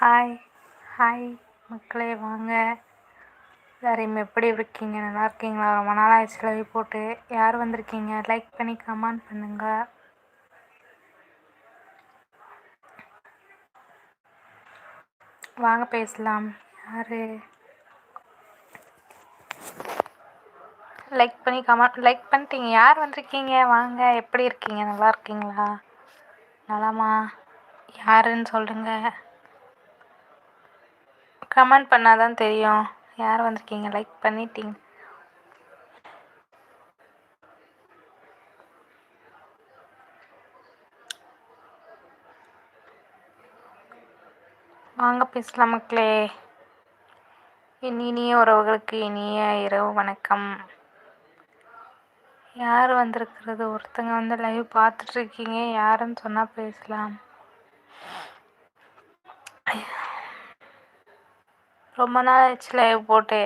Hi hi மக்களே வாங்க. எல்லாரையும் எப்படி இருக்கீங்க? நல்லா இருக்கீங்களா? ரொம்ப நாள் ஆயிடுச்சு லைவ் போட்டு. யார் வந்திருக்கீங்க? லைக் பண்ணி கமெண்ட் பண்ணுங்க. வாங்க பேசலாம். யார்? லைக் பண்ணி கமெண்ட் லைக் பண்ணிட்டீங்க. யார் வந்திருக்கீங்க? வாங்க. எப்படி இருக்கீங்க? நல்லா இருக்கீங்களா? நலமா? யாருன்னு சொல்லுங்கள் கமெண்ட் பண்ணால் தான் தெரியும். யார் வந்திருக்கீங்க? லைக் பண்ணிட்டீங்க. வாங்க பேசலாம் மக்களே. இனிய உறவுகளுக்கு இனிய இரவு வணக்கம். யார் வந்திருக்கிறது? ஒருத்தங்க வந்து லைவ் பார்த்துட்ருக்கீங்க யாருன்னு சொன்னால் பேசலாம். ரொம்ப நாள் ஆச்சு லைவ் போட்டு.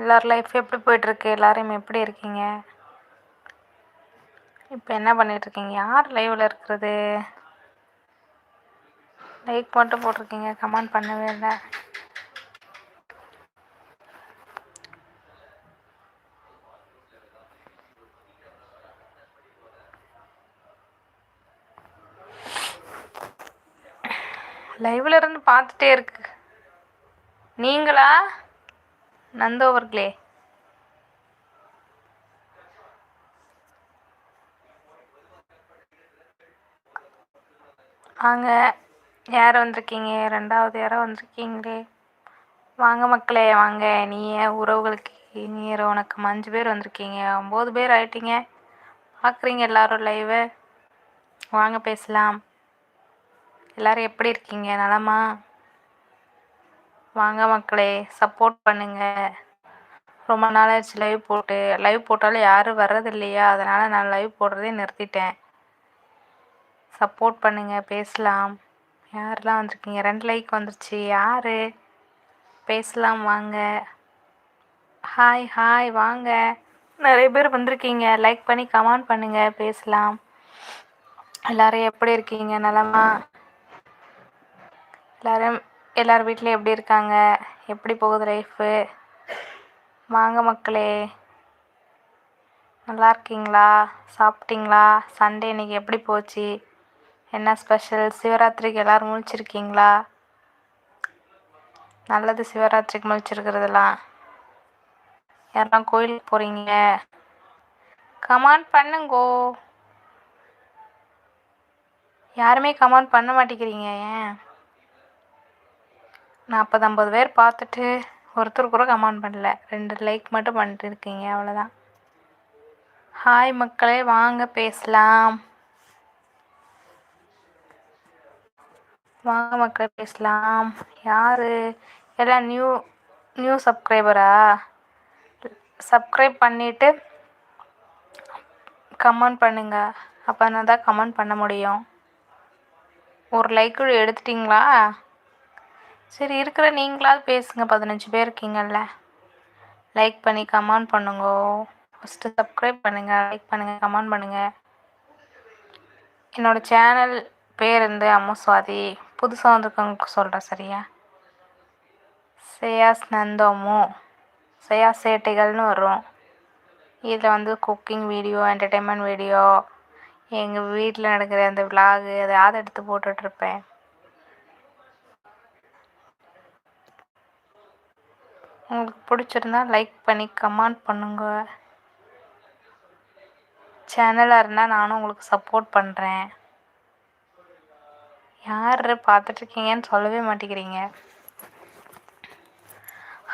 எல்லோரும் லைஃப் எப்படி போயிட்டுருக்கு? எல்லோரும் எப்படி இருக்கீங்க? இப்போ என்ன பண்ணிகிட்ருக்கீங்க யார் லைவில் இருக்கிறது? லைக் மட்டும் போட்டிருக்கீங்க கமெண்ட் பண்ணவே இல்லை. லைவ்ல இருந்து பார்த்துட்டே இருக்கு. நீங்களா? நந்தோவர்களே வாங்க. யார் வந்திருக்கீங்க? ரெண்டாவது யாரோ வந்திருக்கீங்களே. வாங்க மக்களே வாங்க. நீ உறவுகளுக்கு நீர் வணக்கம் அஞ்சு பேர் வந்திருக்கீங்க. ஒம்பது பேர் ஆயிட்டீங்க. பார்க்குறீங்க எல்லாரும் லைவை வாங்க பேசலாம். எல்லோரும் எப்படி இருக்கீங்க? நலமா? வாங்க மக்களே சப்போர்ட் பண்ணுங்கள் ரொம்ப நாளாச்சு லைவ் போட்டு. லைவ் போட்டாலும் யாரும் வர்றது இல்லையா அதனால் நான் லைவ் போடுறதே நிறுத்திட்டேன். சப்போர்ட் பண்ணுங்கள் பேசலாம். யாரெல்லாம் வந்திருக்கீங்க? ரெண்டு லைக் வந்துருச்சு. யார்? பேசலாம் வாங்க. ஹாய் ஹாய் வாங்க. நிறைய பேர் வந்திருக்கீங்க. லைக் பண்ணி கமெண்ட் பண்ணுங்கள் பேசலாம். எல்லோரும் எப்படி இருக்கீங்க? நலமா? எல்லோரும் எல்லோர் வீட்லேயும் எப்படி இருக்காங்க? எப்படி போகுது லைஃபு வாங்க மக்களே. நல்லா இருக்கீங்களா? சாப்பிட்டீங்களா? சண்டே இன்றைக்கி எப்படி போச்சு? என்ன ஸ்பெஷல் சிவராத்திரிக்கு எல்லோரும் முழிச்சிருக்கீங்களா? நல்லது சிவராத்திரிக்கு முழிச்சிருக்கிறதுலாம் யாரெல்லாம் கோயிலுக்கு போகிறீங்க கமெண்ட் பண்ணுங்கோ. யாருமே கமெண்ட் பண்ண மாட்டேங்கிறீங்க ஏன்? நாற்பது ஐம்பது பேர் பார்த்துட்டு ஒருத்தர் கூட கமெண்ட் பண்ணல. ரெண்டு லைக் மட்டும் பண்ணிட்டு இருக்கீங்க அவ்வளோதான் ஹாய் மக்களே வாங்க பேசலாம். வாங்க மக்களே பேசலாம். யார்? எல்லாம் நியூ நியூ சப்ஸ்கிரைபரா சப்ஸ்கிரைப் பண்ணிவிட்டு கமெண்ட் பண்ணுங்கள் அப்போ தான் கமெண்ட் பண்ண முடியும்? ஒரு லைக் எடுத்துட்டிங்களா? சரி இருக்கிற நீங்களாவது பேசுங்க. பதினஞ்சு பேர் இருக்கீங்கல்ல. லைக் பண்ணி கமெண்ட் பண்ணுங்க. ஃபஸ்ட்டு சப்ஸ்கிரைப் பண்ணுங்கள் லைக் பண்ணுங்கள் கமெண்ட் பண்ணுங்கள் என்னோடய சேனல் பேர் வந்து அம்மு சுவாதி. புதுசாக வந்திருக்கவங்களுக்கு சொல்கிறேன் சரியா? சேயாஸ் நந்தோமு சேயா சேட்டைகள்னு வரும். இதில் வந்து குக்கிங் வீடியோ என்டர்டெயின்மெண்ட் வீடியோ எங்கள் வீட்டில் நடக்கிற அந்த விலாகு அதை எடுத்து போட்டுட்ருப்பேன் உங்களுக்கு பிடிச்சிருந்தா லைக் பண்ணி கமெண்ட் பண்ணுங்கள் சேனலாக இருந்தால் நானும் உங்களுக்கு சப்போர்ட் பண்ணுறேன் யார் பார்த்துட்ருக்கீங்கன்னு சொல்லவே மாட்டேங்கிறீங்க.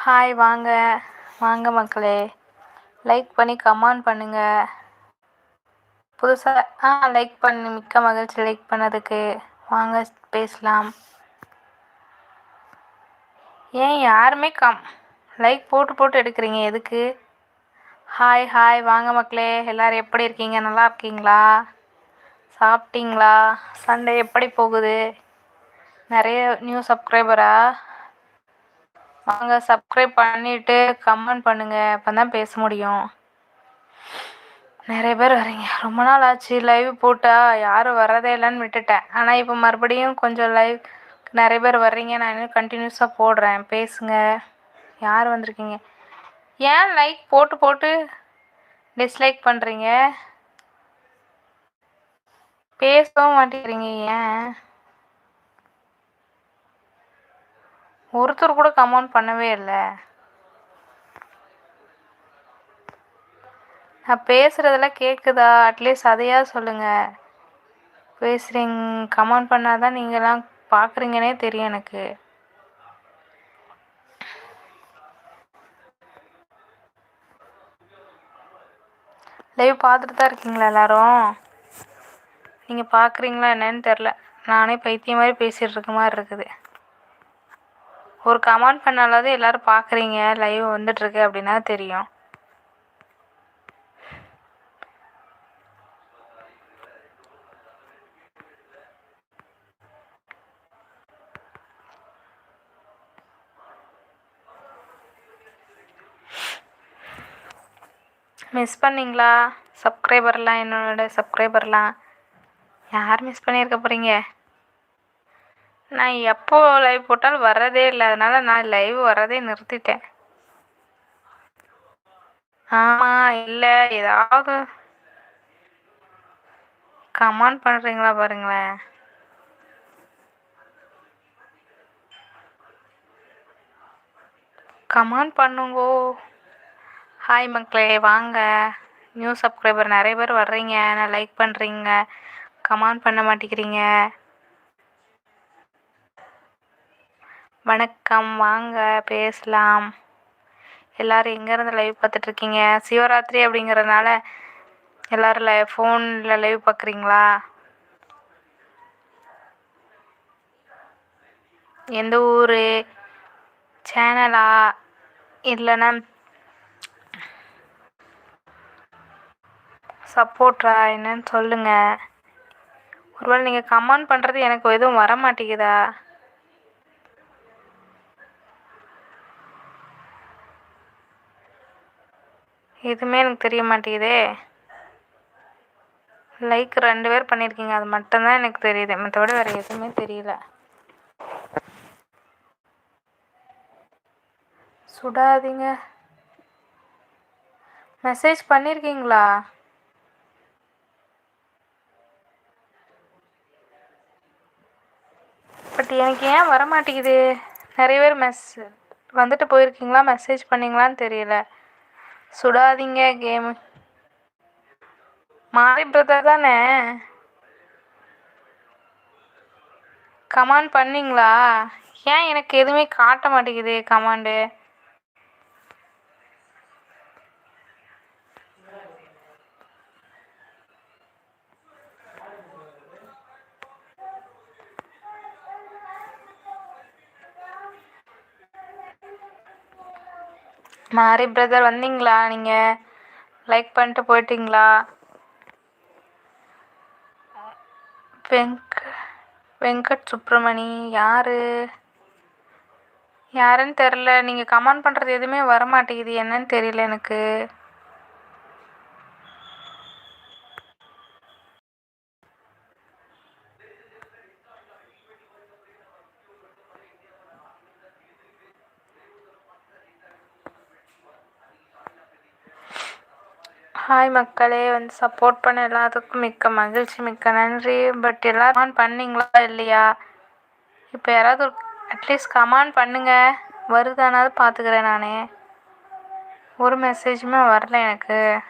ஹாய் வாங்க. வாங்க மக்களே. லைக் பண்ணி கமெண்ட் பண்ணுங்கள் புதுசாக ஆ லைக் பண்ணி மிக்க மகிழ்ச்சி லைக் பண்ணதுக்கு. வாங்க பேசலாம். ஏன் யாருமே கம் லைக் போட்டு போட்டு எடுக்கிறீங்க எதுக்கு? ஹாய் ஹாய் வாங்க மக்களே. எல்லோரும் எப்படி இருக்கீங்க? நல்லா இருக்கீங்களா? சாப்பிட்டீங்களா? சண்டே எப்படி போகுது? நிறைய நியூ சப்ஸ்கிரைபரா வாங்க சப்ஸ்கிரைப் பண்ணிவிட்டு கமெண்ட் பண்ணுங்கள் அப்போ தான் பேச முடியும். நிறைய பேர் வரீங்க. ரொம்ப நாள் ஆச்சு லைவ் போட்டால் யாரும் வரதே இல்லைன்னு விட்டுட்டேன். ஆனால் இப்போ மறுபடியும் கொஞ்சம் லைவ் நிறைய பேர் வர்றீங்க. நான் இன்னும் கண்டினியூஸாக போடுறேன். பேசுங்க. யார் வந்திருக்கீங்க? ஏன் லைக் போட்டு போட்டு டிஸ்லைக் பண்ணுறீங்க பேசவும் மாட்டேங்கிறீங்க ஏன்? ஒருத்தர் கூட கமெண்ட் பண்ணவே இல்லை. நான் பேசுகிறதெல்லாம் கேட்குதா அட்லீஸ்ட் அதையாக சொல்லுங்கள் பேசுகிறீங்க கமெண்ட் பண்ணால் தான் பார்க்குறீங்கன்னே தெரியும் எனக்கு. லைவ் பார்த்துட்டு தான் இருக்கீங்களா எல்லாரும்? நீங்கள் பார்க்குறீங்களா என்னன்னு தெரில நானே பைத்தியம் மாதிரி பேசிகிட்டு இருக்க மாதிரி இருக்குது. ஒரு கமெண்ட் பண்ணாலாவது எல்லோரும் பார்க்குறீங்க லைவ் வந்துட்டுருக்கு அப்படின்னா தெரியும். மிஸ் பண்ணிங்களா? சப்ஸ்கிரைபர்லாம் என்னோட சப்ஸ்கிரைபர்லாம் யார் மிஸ் பண்ணியிருக்க போகிறீங்க நான் எப்போ லைவ் போட்டாலும் வர்றதே இல்லை. அதனால் நான் லைவ் வர்றதே நிறுத்திட்டேன். ஆமாம் இல்லை ஏதாவது கமெண்ட் பண்ணுறீங்களா பாருங்களேன். கமெண்ட் பண்ணுங்கோ. ஹாய் மக்களே வாங்க. நியூ சப்ஸ்கிரைபர் நிறைய பேர் வர்றீங்க. நான் லைக் பண்ணுறீங்க கமெண்ட் பண்ண மாட்டேங்கிறீங்க. வணக்கம். வாங்க பேசலாம். எல்லோரும் எங்கேருந்து லைவ் பார்த்துட்ருக்கீங்க? சிவராத்திரி அப்படிங்கிறதுனால எல்லோரும் லை ஃபோனில் லைவ் பார்க்குறீங்களா? எந்த ஊர்? சேனலா இல்லைன்னா சப்போர்ட்டா என்னன்னு சொல்லுங்கள் ஒருவேளை நீங்கள் கமெண்ட் பண்ணுறது எனக்கு எதுவும் வர மாட்டேங்குதா எதுவுமே எனக்கு தெரிய மாட்டேங்குதே. லைக் ரெண்டு பேர் பண்ணியிருக்கீங்க அது மட்டும்தான் எனக்கு தெரியுது. மற்றபடி வேறு எதுவுமே தெரியல. சுடாதீங்க. மெசேஜ் பண்ணியிருக்கீங்களா பட் எனக்கு ஏன் வர மாட்டேங்குது நிறைய பேர் மெஸ் வந்துட்டு போயிருக்கீங்களா? மெசேஜ் பண்ணிங்களான்னு தெரியல. சுடாதீங்க கேமு மாரி பிரதர் தானே? கமாண்ட் பண்ணிங்களா? ஏன் எனக்கு எதுவுமே காட்ட மாட்டேங்குது கமாண்டு மாரி பிரதர் வந்தீங்களா நீங்கள் லைக் பண்ணிட்டு போயிட்டீங்களா? வெங்க வெங்கட் சுப்பிரமணி யார்? யாருன்னு தெரில நீங்கள் கமெண்ட் பண்ணுறது எதுவுமே வர மாட்டேங்குது என்னன்னு தெரியல எனக்கு. ஹாய் மக்களே. வந்து சப்போர்ட் பண்ண எல்லாத்துக்கும் மிக்க மகிழ்ச்சி மிக்க நன்றி. பட் எல்லோரும் கமெண்ட் பண்ணிங்களா இல்லையா? இப்போ யாராவது ஒரு அட்லீஸ்ட் கமெண்ட் பண்ணுங்கள் வருதானாவது பார்த்துக்கிறேன் நான். ஒரு மெசேஜுமே வரல எனக்கு.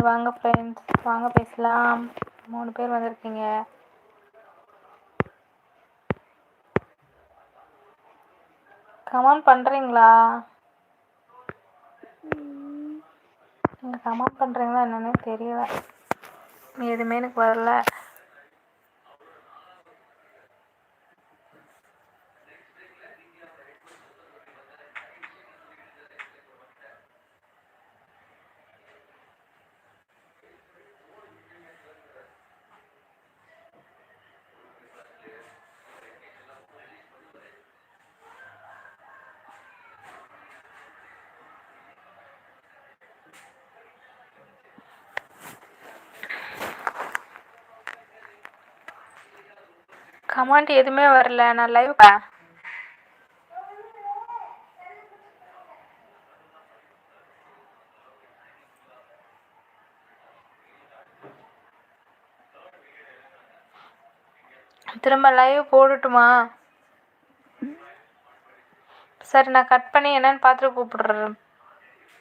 வாங்க ஃப்ரெண்ட்ஸ் வாங்க பேசலாம். மூணு பேர் வந்திருக்கீங்க. கமெண்ட் பண்ணுறீங்களா நீங்கள் கமெண்ட் பண்ணுறீங்களா என்னன்னே தெரியல. எதுவுமே எனக்கு வரல. கமெண்ட் எதுவுமே வரல. நான் லைவ் திரும்ப லைவ் போடட்டுமா? சரி நான் கட் பண்ணி என்னன்னு பார்த்துட்டு கூப்பிடுறேன்.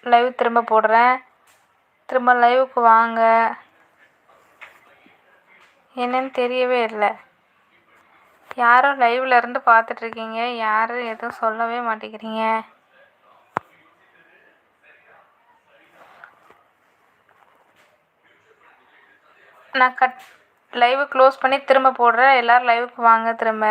லைவ் திரும்ப போடுறேன். திரும்ப லைவுக்கு வாங்க. என்னன்னு தெரியவே இல்லை. யாரும் லைவ்ல இருந்து பார்த்துட்டு இருக்கீங்க யாரும் எதுவும் சொல்லவே மாட்டேங்கிறீங்க. நான் கட் லைவ் க்ளோஸ் பண்ணி திரும்ப போடுறேன். எல்லோரும் லைவுக்கு வாங்க திரும்ப.